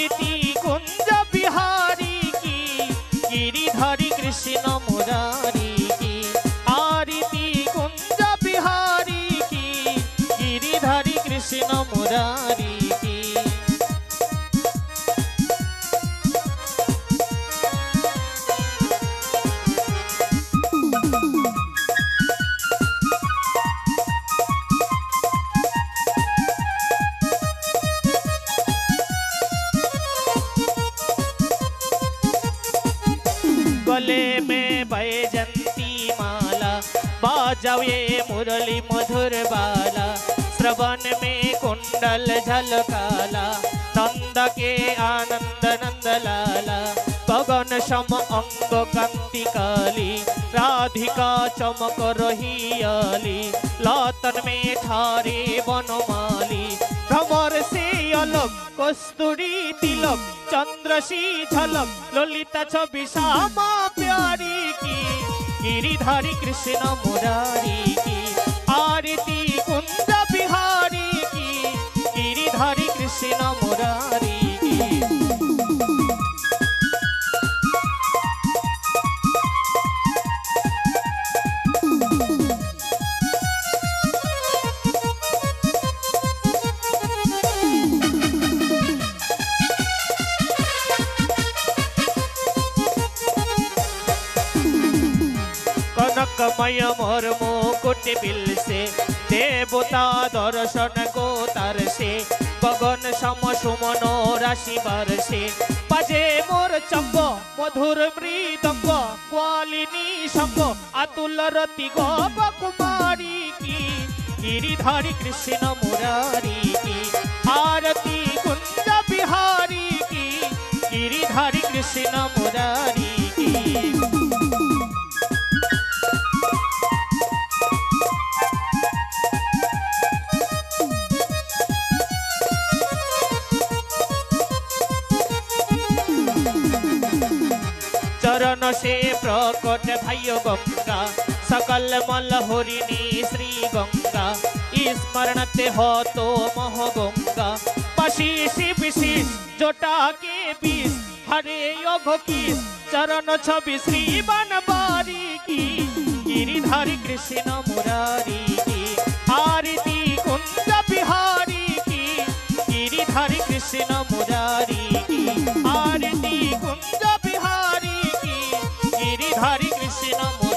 কীর্তি কুঞ্জ বিহারী কি? গিরিধারী কৃষ্ণ মুরারি কি? আরতি কুঞ্জ বিহারী কি? গিরিধারী কৃষ্ণ মুরারি गले में बैजंती माला बाजाओ ये मुरली मधुर बाला श्रवण में कुंडल झलकाला नंद के आनंद नंद लाला गगन सम अंग कांति काली राधिका चमक रही आली लातन में ठारे बनमाली भ्रमर से अलग कस्तूरी तिलक चंद्रशी झलक ललिता छवि श्यामा प्यारी की गिरिधारी कृष्ण मुरारी की आरती कुंद बिहारी की गिरिधारी कृष्ण मुरारी কনকময় মোর মুকুট বিল সে দেবতা দর্শন কো তার সে। গগন সম সুমন রাশি বর্ষে বাজে মোর চম্ব, মধুর মৃদঙ্গ, কোয়ালিনী সঙ্গ আতুল রতি গোপ কুমারী কি? গিরিধারী কৃষ্ণ মুরারি কি? আরতি কুঞ্জ বিহারী কি? গিরিধারী কৃষ্ণ মুরারি চরণ সে প্রকট ভাই গঙ্গা। সকল মল হরিণী শ্রী গঙ্গা। স্মরণতে হত মহ গঙ্গা পাশিস বিশিষ জোটা কে বিষ হরে অঘ কিস চরণ ছবি শ্রী বানবারি কি? গিরিধারী কৃষ্ণ মুরারি কি? আরতি কুঞ্জ বিহারি কি? গিরিধারী কৃষ্ণ মুরারি কি? Hare Krishna